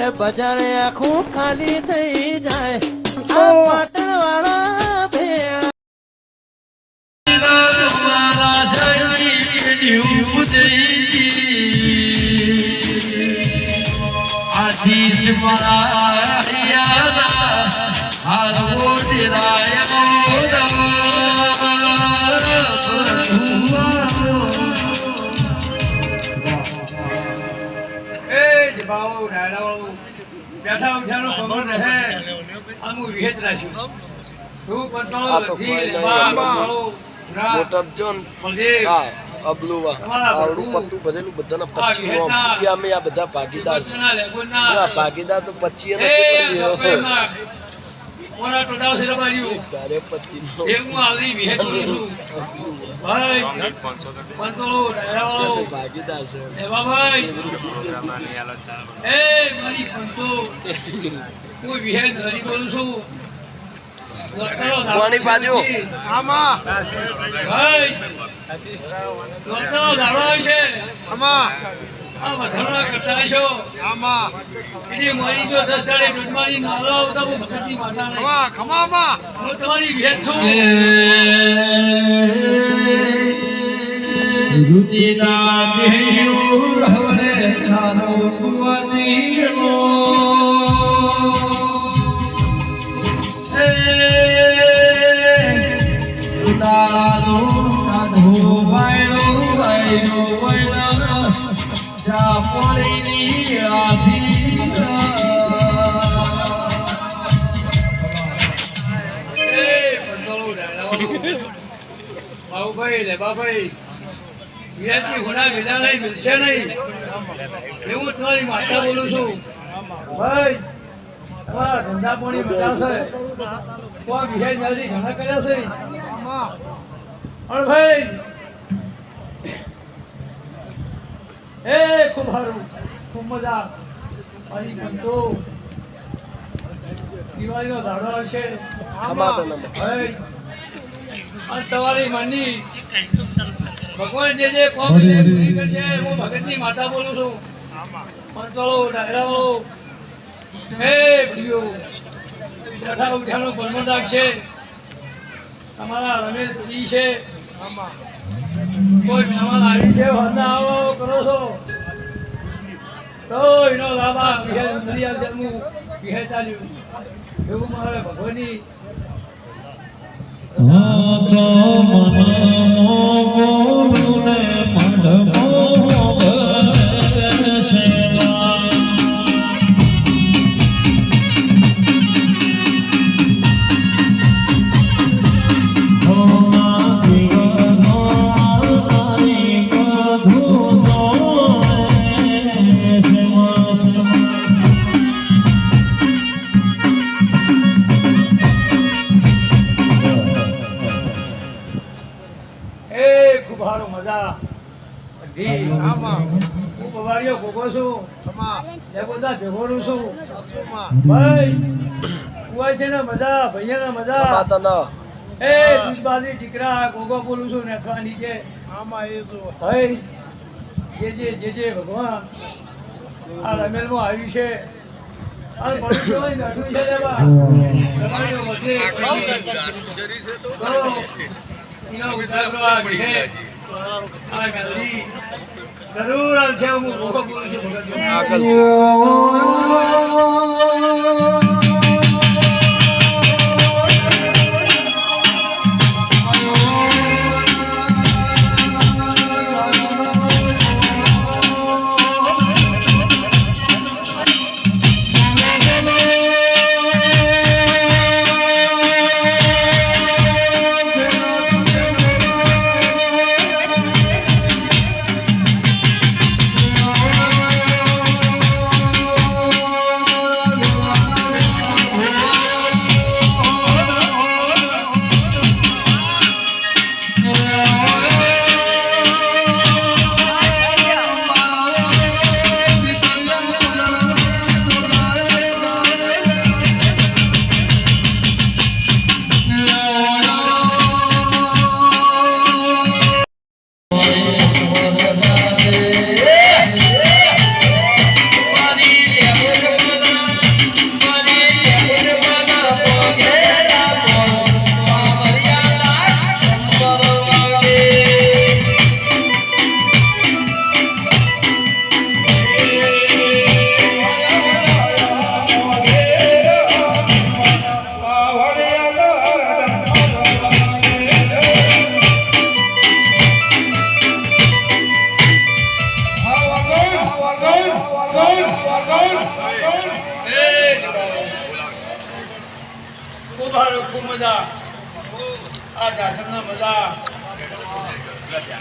યાર બજાર આખું ખાલી થઈ જાય. આ પાટણ વાળા ભેળા. આશીષ માયા રાયડાવાળો બેઠા ઉઠ્યાનો ખબર રહે. આમ હું વિહેજ રાખ્યું. બધી અબલુવા આવડું પત્તું ભરેલું બધાના પચી કે અમે આ બધા ભાગીદાર છે આ ભાગીદાર તો પચી એ ને ગપ્પેમાં, મોરા ટોટાવ છે રબાર્યું. તારે પચી હું વિહેજ ભાગીદાર છે. એ મારી પંતો, હું વિહેજ હરી બોલું છું. દોસ્તારો, પાણી પાજો. ભાઈ, દાડો છે. આ વધારણા કરતા છો. એની મારી જો દસ સાડે દોઢમાની નાલો આવતા હું ભગતની માતા નહીં. હું તમારી ભેટ છું. રુદિના દેહ્યો રહે સારો એ ઉડાલો કાઢો વાયરો વાયરો વાયરો જા પડીની. લેબાભાઈ હોના વિદાય મિલશે નહીં. એવું તમારી માતા બોલું છું. ભાઈ તમારા ધંધા પાણી છે તો આ ઘણા કર્યા છે. પણ ભાઈ એ ખૂબ સારું ખૂબ મજા. મારી બંધો દિવાળીનો દાડો આવશે. તમારી મનની ભગવાન જે જે કોમ છે હું ભગતની માતા બોલું છું. પંચવાળો ડાયરાવાળો હે ભાઈઓ બેઠા ઉઠ્યાનો બલમન રાખશે તમારા રમેશજી છે. કોઈ મહેમાન આવી છે વાંધા આવો કરો છો. તો એનો લાભા વિહે મળી આવશે હું વિહે ચાલ્યું. એવું મારે ભગવાનની હું ભોગો છું? એ બધા ભેગો રહું છું ભાઈ કુવાય છે ને બધા ભૈયાને મજા ખમાતો એ દૂધબાજી દીકરા ગોગો બોલું છું ને અથવા નીચે. ભાઈ જે જે જે જે ભગવાન આ રમેલમાં આવ્યું છે. આ જરૂર આવશે હું બોલું છું.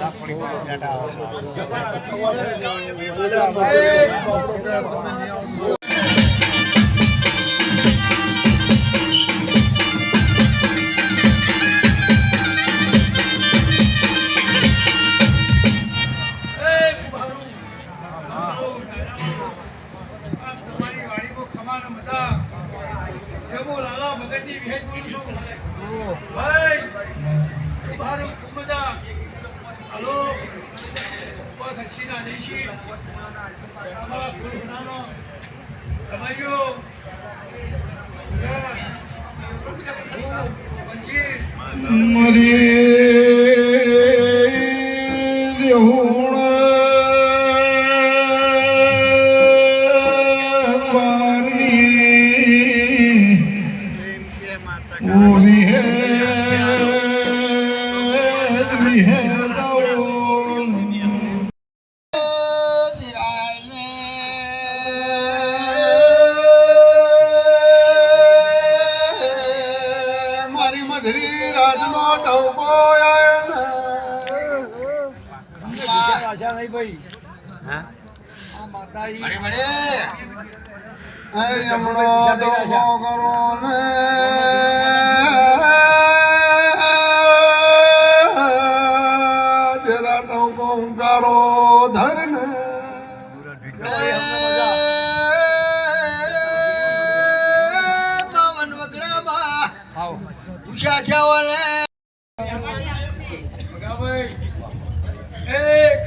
લાખ Maria. મારી મધરી રાજનો ટવકો યમણો ડોકો કરો ને.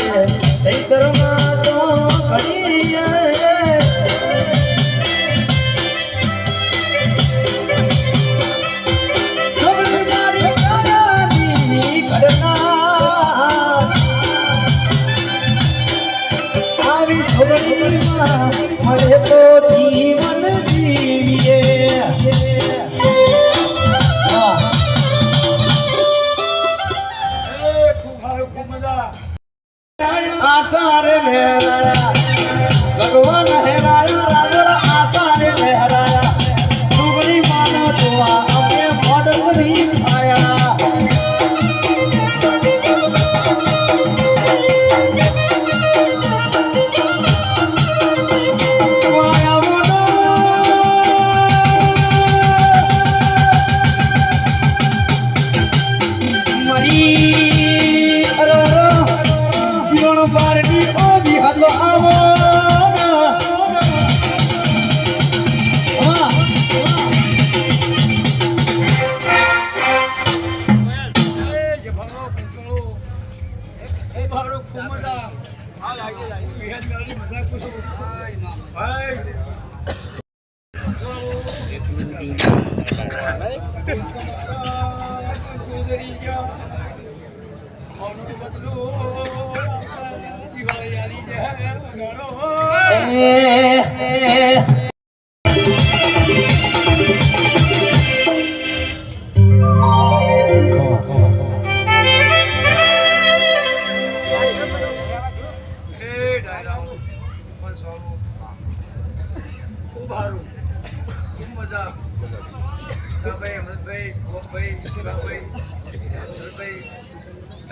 મળે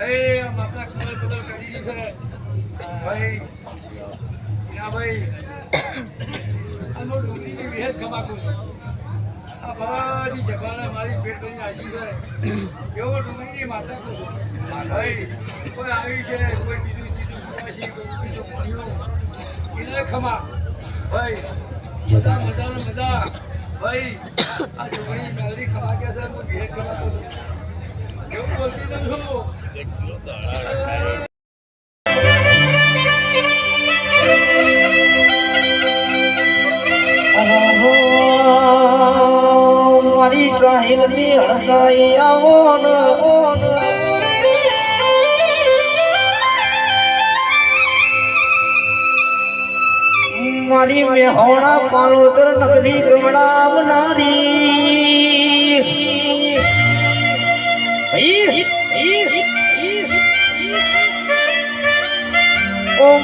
એ આપણા કલર કલર કરી દીધી છે. ભાઈ હીરાભાઈ આનો ડુંગળીની વિહેર ખમાકું છું. આ બધી જગાને મારી પેટ ભરીને આશી છે. એવો ડુંગળીની માતા કહું છું ભાઈ, કોઈ આવ્યું છે, કોઈ બીજું બીજું કોઈ બીજું ભણ્યું એને ખમા. ભાઈ મજા મજાનો મજા. ભાઈ, આ ડુંગળી મેલડી ખમા કે છે હું વિહેર ખમાકું છું મારી સાહિલની હળકાઈ આવો મારી મેહોણા પાલોતર નગરી ગમડાવનારી. ઓ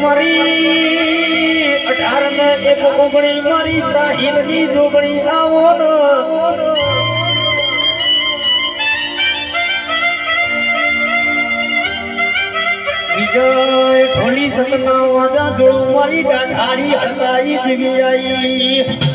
મારી અઢાર ને એક મારી સાહિલની જોગણી આવો વિજય ઢોલી સતના વાજા જોડું મારી ડાઢાડી હડકાઈ દીવી આઈ.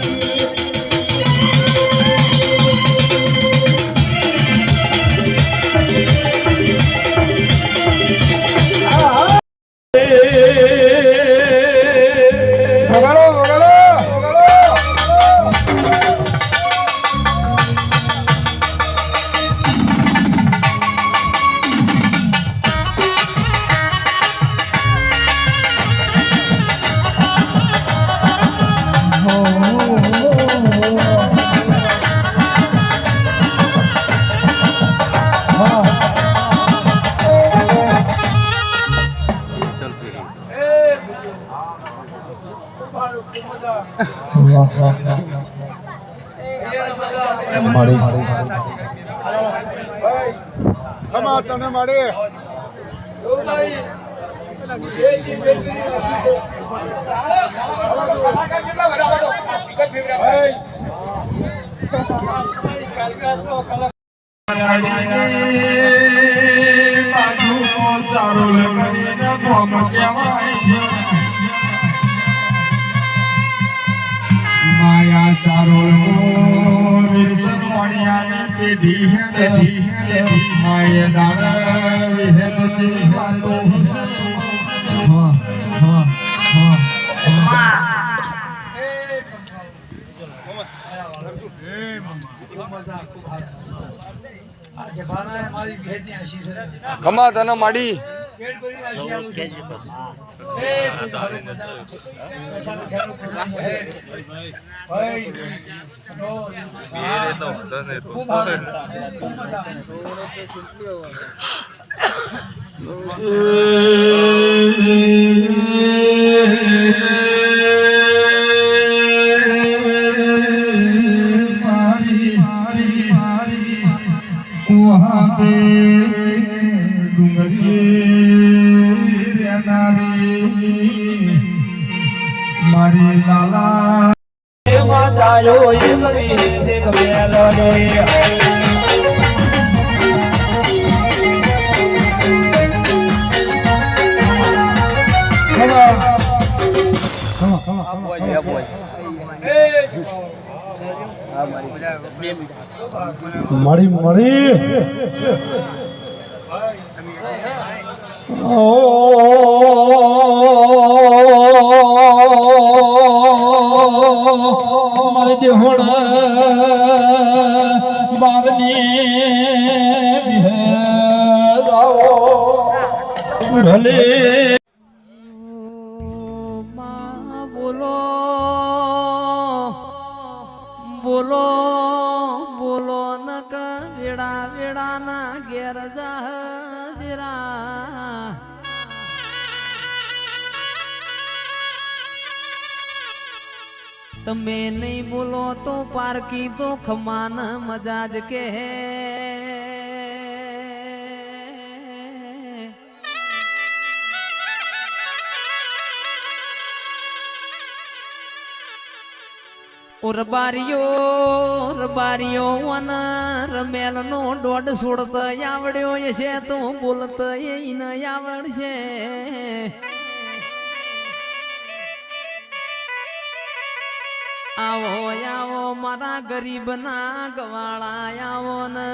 કાલગાર તો કલાક બાજુ ચારોલ કરીને ગોમ ચારોલ પેઢી વાણિયાની પેઢી હેડે માયે દાણ વિહેદ છે વાતો હશે હા હા હા છે. તને માડી પેટ ભરીને મળી મળી મારે દેહોણ બારને ભલે વેડા વેડાના ઘેર જાહરા તમે નહીં બોલો તો પારકી તો ખમાન મજા જ કે ઉરબારીઓ રબારીઓ વન રમેલ નો દોઢ છોડત આવડ્યો છે તો બોલત એ ન આવડશે. આવો આવો મારા ગરીબ ના ગવાળા આવો ને.